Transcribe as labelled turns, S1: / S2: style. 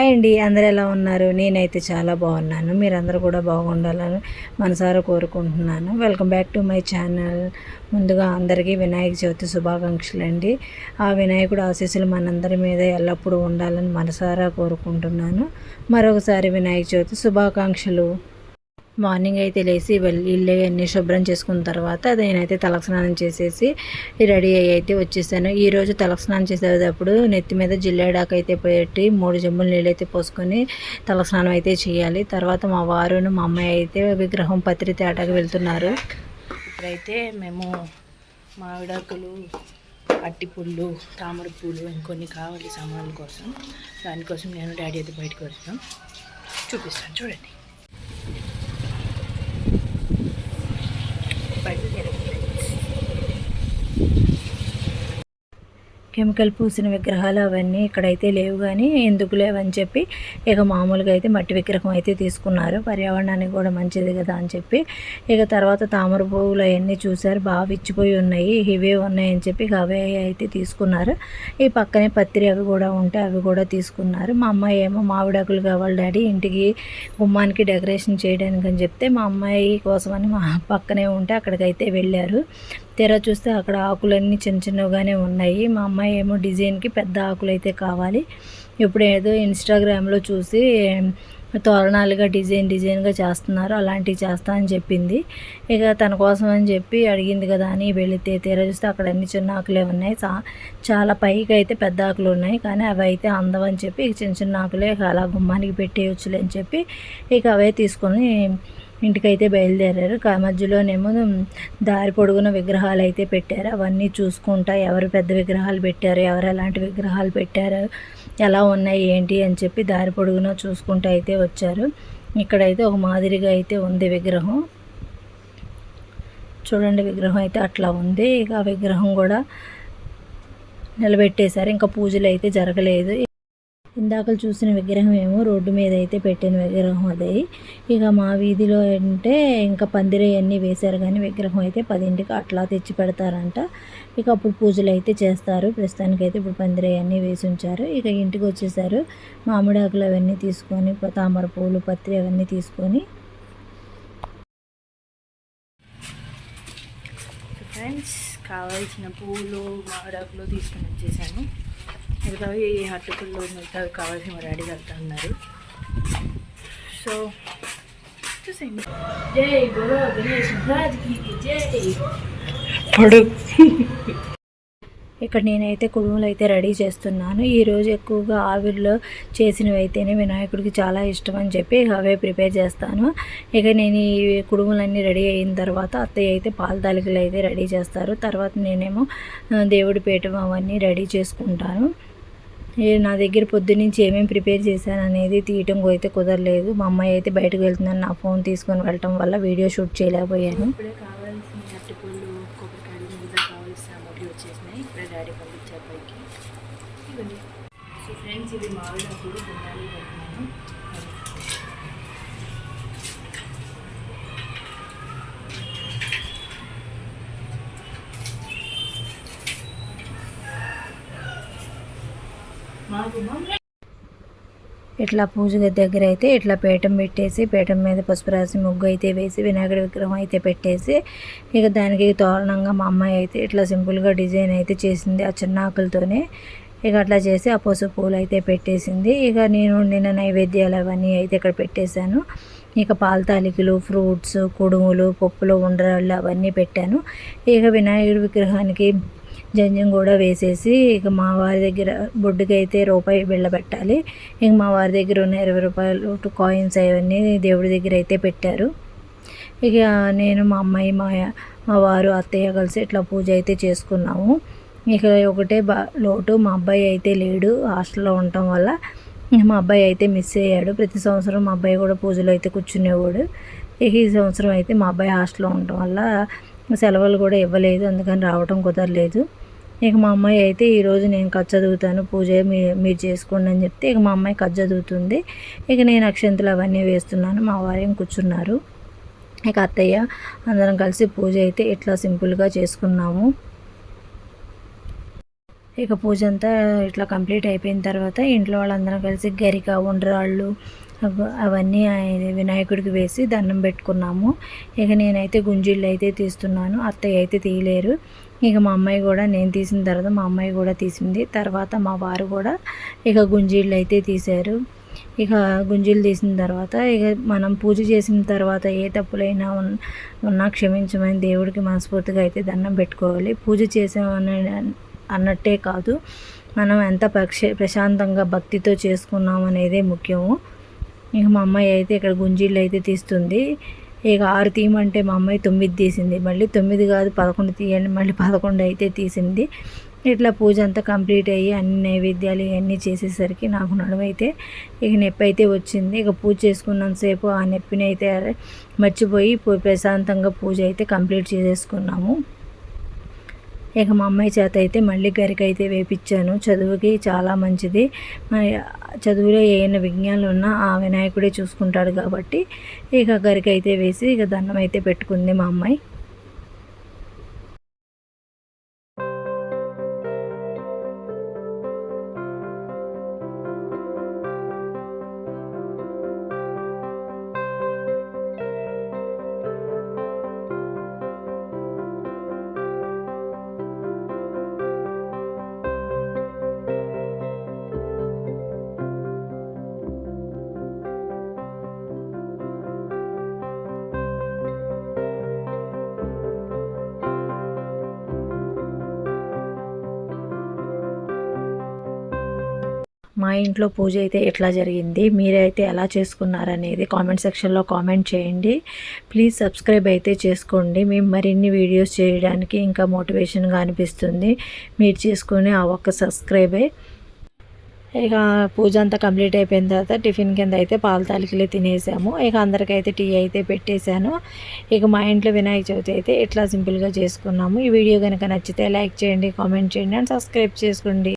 S1: Hi అండి అందరు ఎలా ఉన్నారు? నేనైతే చాలా బాగున్నాను. మీరందరూ కూడా బాగుండాలని మనసారా కోరుకుంటున్నాను. Welcome back to my channel ముందుగా అందరికీ వినాయక చవితి శుభాకాంక్షలు అండి. ఆ వినాయకుడు ఆశీస్సులు మనందరి మీద ఎల్లప్పుడూ ఉండాలని మనసారా కోరుకుంటున్నాను. మరొకసారి వినాయక చవితి శుభాకాంక్షలు. మార్నింగ్ అయితే లేచి ఇల్లు అన్నీ శుభ్రం చేసుకున్న తర్వాత నేనైతే తలస్నానం చేసేసి రెడీ అయ్యి అయితే వచ్చేసాను. ఈరోజు తలస్నానం చేసేటప్పుడు నెత్తి మీద జిల్లేడాకు అయితే పెట్టి మూడు జమ్ములు నీళ్ళు అయితే పోసుకొని తలస్నానం అయితే చేయాలి. తర్వాత మా వారును మా అమ్మాయి అయితే విగ్రహం పత్రి తేటకు వెళ్తున్నారు.
S2: ఇప్పుడైతే మేము మామిడాకులు అట్టిపుళ్ళు తామర పూలు ఇంకొన్ని కావాలి సామాన్ల కోసం. దానికోసం నేను డాడీ అయితే బయటకు వచ్చాం చూపిస్తాను. చూడండి. like,
S1: కెమికల్ పూసిన విగ్రహాలు అవన్నీ ఇక్కడైతే లేవు కానీ ఎందుకు లేవని చెప్పి ఇక మామూలుగా అయితే మట్టి విగ్రహం అయితే తీసుకున్నారు. పర్యావరణానికి కూడా మంచిది కదా అని చెప్పి ఇక తర్వాత తామర పువ్వులు అవన్నీ చూశారు. బాగా విచ్చిపోయి ఉన్నాయి. ఇవే ఉన్నాయని చెప్పి ఇక అవే అయితే తీసుకున్నారు. ఈ పక్కనే పత్రి అవి కూడా ఉంటే అవి కూడా తీసుకున్నారు. మా అమ్మాయి ఏమో మామిడాకులు కావాలి డాడీ ఇంటికి గుమ్మానికి డెకరేషన్ చేయడానికి అని చెప్తే మా అమ్మాయి కోసమని మా పక్కనే ఉంటే అక్కడికైతే వెళ్ళారు. తెర చూస్తే అక్కడ ఆకులన్నీ చిన్న చిన్నగానే ఉన్నాయి. మా అమ్మాయి ఏమో డిజైన్కి పెద్ద ఆకులు అయితే కావాలి. ఇప్పుడు ఏదో ఇన్స్టాగ్రామ్లో చూసి తోరణాలుగా డిజైన్ డిజైన్గా చేస్తున్నారు. అలాంటివి చేస్తా అని చెప్పింది. ఇక తన కోసం అని చెప్పి అడిగింది కదా అని వెళితే తీర చూస్తే అక్కడ అన్ని చిన్న ఆకులే ఉన్నాయి. చా చాలా పైకి అయితే పెద్ద ఆకులు ఉన్నాయి. కానీ అవి అయితే అందవని చెప్పి ఇక చిన్న చిన్న ఆకులే అలా గుమ్మానికి పెట్టేయచ్చులే అని చెప్పి ఇక అవే తీసుకొని ఇంటికైతే బయలుదేరారు. మధ్యలోనేమో దారి పొడుగున విగ్రహాలు అయితే పెట్టారు. అవన్నీ చూసుకుంటా ఎవరు పెద్ద విగ్రహాలు పెట్టారు ఎవరు ఎలాంటి విగ్రహాలు పెట్టారు ఎలా ఉన్నాయి ఏంటి అని చెప్పి దారి పొడుగున చూసుకుంటూ అయితే వచ్చారు. ఇక్కడైతే ఒక మాదిరిగా అయితే ఉంది విగ్రహం. చూడండి విగ్రహం అయితే అట్లా ఉంది. ఇక ఆ విగ్రహం కూడా నిలబెట్టేశారు. ఇంకా పూజలు అయితే జరగలేదు. ఇందాక చూసిన విగ్రహం ఏమో రోడ్డు మీద అయితే పెట్టిన విగ్రహం అదే. ఇక మా వీధిలో అంటే ఇంకా పందిరి అన్నీ వేశారు కానీ విగ్రహం అయితే పదింటికి అట్లా తెచ్చి పెడతారంట. ఇక అప్పుడు పూజలు అయితే చేస్తారు. ప్రస్తుతానికి అయితే ఇప్పుడు పందిరి అన్నీ వేసి ఉంచారు. ఇక ఇంటికి వచ్చేసారు. మామిడాకులు అవన్నీ తీసుకొని తామర పూలు పత్రి అవన్నీ తీసుకొని.
S2: ఫ్రెండ్స్ కావాల్సిన పూలు మామిడాకులు తీసుకుని వచ్చేసాను. మిగతావి అట్టుపుల్లో మిగతావి కావాల్సిన మా డాడీ వెళ్తా ఉన్నారు సో చూసేయండి. జై గురు గణేష్ మహారాజ్కి జై. పడు.
S1: ఇక్కడ నేనైతే కుడుములు అయితే రెడీ చేస్తున్నాను. ఈరోజు ఎక్కువగా ఆవిరిలో చేసినవి అయితేనే వినాయకుడికి చాలా ఇష్టం అని చెప్పి అవే ప్రిపేర్ చేస్తాను. ఇక నేను ఈ కుడుములన్నీ రెడీ అయిన తర్వాత అత్తయ్య అయితే పాల తాలికలు అయితే రెడీ చేస్తారు. తర్వాత నేనేమో దేవుడి పీఠం అవన్నీ రెడీ చేసుకుంటాను. నా దగ్గర పొద్దున్నుంచి ఏమేమి ప్రిపేర్ చేశాను అనేది తీయటం అయితే కుదరలేదు. మా అమ్మాయి అయితే బయటకు వెళ్తుందని నా ఫోన్ తీసుకొని వెళ్ళటం వల్ల వీడియో షూట్ చేయలేకపోయాను
S2: ఇప్పుడే కావాల్సిన అరటిపళ్ళు కొబ్బరికాయలు మిగతా కావాల్సిన సామాగ్రి వచ్చేసినాయి ఇప్పుడే డాడీ పంపించారు పైకి ఇవ్వండి సో ఫ్రెండ్స్ ఇది మామిడాకులు గుండాలి
S1: ఇట్లా పూజ దగ్గర అయితే ఇట్లా పీఠం పెట్టేసి పీఠం మీద పసుపు రాసి ముగ్గు అయితే వేసి వినాయకుడి విగ్రహం అయితే పెట్టేసి ఇక దానికి తోరణంగా మా అమ్మాయి అయితే ఇట్లా సింపుల్గా డిజైన్ అయితే చేసింది ఆ చిన్న ఆకులతోనే ఇక అట్లా చేసి ఆ పసుపు పూలు అయితే పెట్టేసింది. ఇక నేను వండిన నైవేద్యాలు అవన్నీ అయితే ఇక్కడ పెట్టేశాను. ఇక పాల తాలికలు ఫ్రూట్స్ కుడుములు పప్పులు ఉండరాళ్ళు అవన్నీ పెట్టాను. ఇక వినాయకుడి విగ్రహానికి జంజం కూడా వేసేసి ఇక మా వారి దగ్గర బొడ్డుకి అయితే రూపాయి బిళ్ళ పెట్టాలి ఇక మా వారి దగ్గర ఉన్న ఇరవై రూపాయలు కాయిన్స్ అవన్నీ దేవుడి దగ్గర అయితే పెట్టారు. ఇక నేను మా అమ్మాయి మా మా వారు అత్తయ్య కలిసి ఇట్లా పూజ అయితే చేసుకున్నాము. ఇక ఒకటే బా లోటు. మా అబ్బాయి అయితే లేడు హాస్టల్లో ఉండటం వల్ల. మా అబ్బాయి అయితే మిస్ అయ్యాడు. ప్రతి సంవత్సరం మా అబ్బాయి కూడా పూజలు అయితే కూర్చునేవాడు. ఇక ఈ సంవత్సరం అయితే మా అబ్బాయి హాస్టల్లో ఉండటం వల్ల సెలవులు కూడా ఇవ్వలేదు. అందుకని రావడం కుదరలేదు. ఇక మా అమ్మాయి అయితే ఈరోజు నేను కథ చదువుతాను. పూజ మీ మీరు చేసుకోండి అని చెప్తే ఇక మా అమ్మాయి కథ చదువుతుంది. ఇక నేను అక్షంతలు అవన్నీ వేస్తున్నాను. మా వారేం కూర్చున్నారు. ఇక అత్తయ్య అందరం కలిసి పూజ అయితే ఇట్లా సింపుల్గా చేసుకున్నాము. ఇక పూజ అంతా ఇట్లా కంప్లీట్ అయిపోయిన తర్వాత ఇంట్లో వాళ్ళందరం కలిసి గరిక ఉండ్రాళ్ళు అవన్నీ వినాయకుడికి వేసి దండం పెట్టుకున్నాము. ఇక నేనైతే గుంజీళ్ళు అయితే తీస్తున్నాను. అత్తయ్య అయితే తీయలేరు. ఇక మా అమ్మాయి కూడా నేను తీసిన తర్వాత మా అమ్మాయి కూడా తీసింది. తర్వాత మా వారు కూడా ఇక గుంజీళ్ళు అయితే తీశారు. ఇక గుంజీలు తీసిన తర్వాత ఇక మనం పూజ చేసిన తర్వాత ఏ తప్పులైనా ఉన్- ఉన్నా క్షమించమని దేవుడికి మనస్ఫూర్తిగా అయితే దండం పెట్టుకోవాలి. పూజ చేసామని అన్నట్టే కాదు. మనం ఎంత ప్రక్ష ప్రశాంతంగా భక్తితో చేసుకున్నాం అనేదే ముఖ్యము. ఇక మా అమ్మాయి అయితే ఇక్కడ గుంజీళ్ళు అయితే తీస్తుంది. ఇక ఆరు తీయమంటే మా అమ్మాయి తొమ్మిది తీసింది. మళ్ళీ తొమ్మిది కాదు పదకొండు తీయండి మళ్ళీ పదకొండు అయితే తీసింది. ఇట్లా పూజ అంతా కంప్లీట్ అయ్యి అన్ని నైవేద్యాలు ఇవన్నీ చేసేసరికి నాకు నడుమైతే ఇక నొప్పి అయితే వచ్చింది. ఇక పూజ చేసుకున్నంతసేపు ఆ నొప్పిని అయితే మర్చిపోయి పూ- ప్రశాంతంగా పూజ అయితే కంప్లీట్ చేసేసుకున్నాము. ఇక మా అమ్మాయి చేత అయితే మళ్ళీ గరిక అయితే వేపించాను చదువుకి చాలా మంచిది. చదువులో ఏమైనా విజ్ఞానాలు ఉన్నా ఆ వినాయకుడే చూసుకుంటాడు కాబట్టి ఇక గరిక అయితే వేసి ఇక దండం అయితే పెట్టుకుంది మా అమ్మాయి. ఇంట్లో పూజ అయితే ఎట్లా జరిగింది? మీరైతే ఎలా చేసుకున్నారనేది కామెంట్ సెక్షన్లో కామెంట్ చేయండి. ప్లీజ్ సబ్స్క్రైబ్ అయితే చేసుకోండి. మేము మరిన్ని వీడియోస్ చేయడానికి ఇంకా మోటివేషన్గా అనిపిస్తుంది. మీరు చేసుకునే ఆ ఒక్క సబ్స్క్రైబే. ఇక పూజ అంతా కంప్లీట్ అయిపోయిన తర్వాత టిఫిన్ కింద అయితే పాల తాలికలే తినేసాము. ఇక అందరికైతే టీ అయితే పెట్టేశాను. ఇక మా ఇంట్లో వినాయక చవితి అయితే ఇట్లా సింపుల్గా చేసుకున్నాము. ఈ వీడియో కనుక నచ్చితే లైక్ చేయండి కామెంట్ చేయండి అండ్ సబ్స్క్రైబ్ చేసుకోండి.